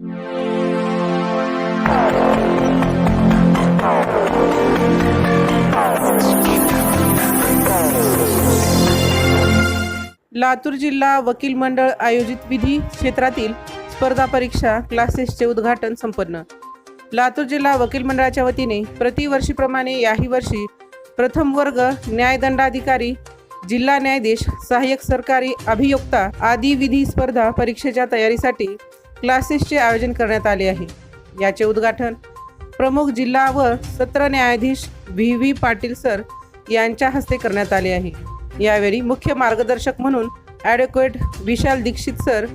लातूर जिल्हा वकील मंडळ आयोजित विधी क्षेत्रातील स्पर्धा परीक्षा क्लासेसचे उद्घाटन संपन्न. लातूर जिल्हा वकील मंडळाच्या वतीने प्रतिवर्षीप्रमाणे याही वर्षी प्रथम वर्ग न्यायदंडाधिकारी जिल्हा न्यायाधीश सहाय्यक सरकारी अभियोक्ता आदी विधी स्पर्धा परीक्षेच्या तयारीसाठी क्लासेसचे आयोजन करण्यात आले आहे. याचे उद्घाटन प्रमुख जिल्हा व सत्र न्यायाधीश व्ही. व्ही. पाटील सर यांच्या हस्ते करण्यात आले आहे. यावेळी मुख्य मार्गदर्शक म्हणून ॲडव्होकेट विशाल दीक्षित सर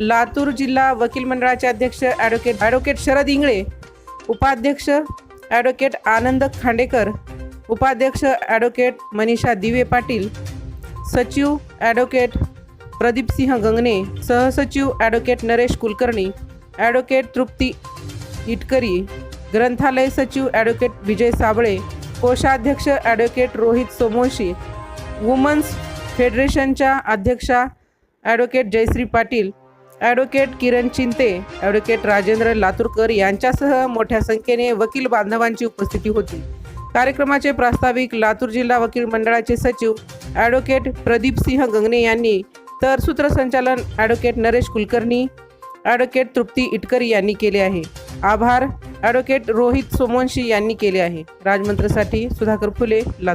लातूर जिल्हा वकील मंडळाचे अध्यक्ष ॲडव्होकेट ॲडव्होकेट शरद इंगळे उपाध्यक्ष ॲडव्होकेट आनंद खांडेकर उपाध्यक्ष ॲडव्होकेट मनीषा दिवे पाटील सचिव ॲडव्होकेट प्रदीपसिंह गंगणे सहसचिव ॲडव्होकेट नरेश कुलकर्णी ॲडव्होकेट तृप्ती इटकरी ग्रंथालय सचिव ॲडव्होकेट विजय साबळे कोषाध्यक्ष ॲडव्होकेट रोहित सोमोशी वुमन्स फेडरेशनच्या अध्यक्षा advocate Jayashree Patil advocate Kiran Chinte advocate Rajendra Laturkar यांच्यासह मोठ्या संख्येने वकील बांधवांची उपस्थिती होती. कार्यक्रमाचे प्रास्ताविक लातूर जिल्हा वकील मंडळाचे सचिव ॲडव्होकेट प्रदीप सिंह गंगणे यांनी तर सूत्रसंचालन ॲडव्होकेट नरेश कुलकर्णी ॲडव्होकेट तृप्ती इटकरी यांनी केले आहे. आभार. ॲडव्होकेट रोहित सोमवंशी यांनी केले आहे. राजमंत्रसाठी सुधाकर फुले लातूर.